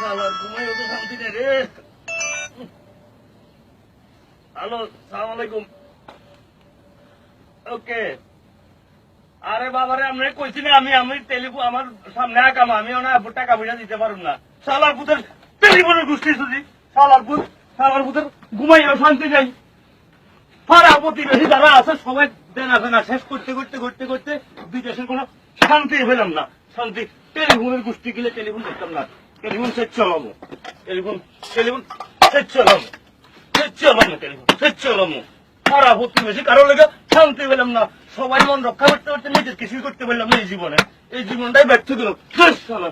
শালা ঘুমাইও শান্তি নেই রে। হ্যালো কইছি না, আমি আমি টেলিফোন আমার সামনে আকাম আমি ওনা টাকা পয়সা দিতে পারুম না। শালার পুতের টেলিফোনের গোষ্ঠী শুধু। শালার পুত শালার পুতের ঘুমাইও শান্তি নেই। প্রতিবেশী যারা আছে, সবাই দেনা শেষ করতে করতে করতে করতে বিদেশের কোনো শান্তি পেলাম না। শান্তি টেলিফোনের গোষ্ঠী গেলে টেলিফোন করতাম না। টেলিফোন চালাবো টেলিফোন টেলিফোন চালাবো টেলিফোন হয়েছে কারোর লেগে শান্তি পেলাম না। সবাই মন রক্ষা করতে পারতে নিজের কিছুই করতে পারলাম না এই জীবনে। এই জীবনটাই ব্যর্থ শালা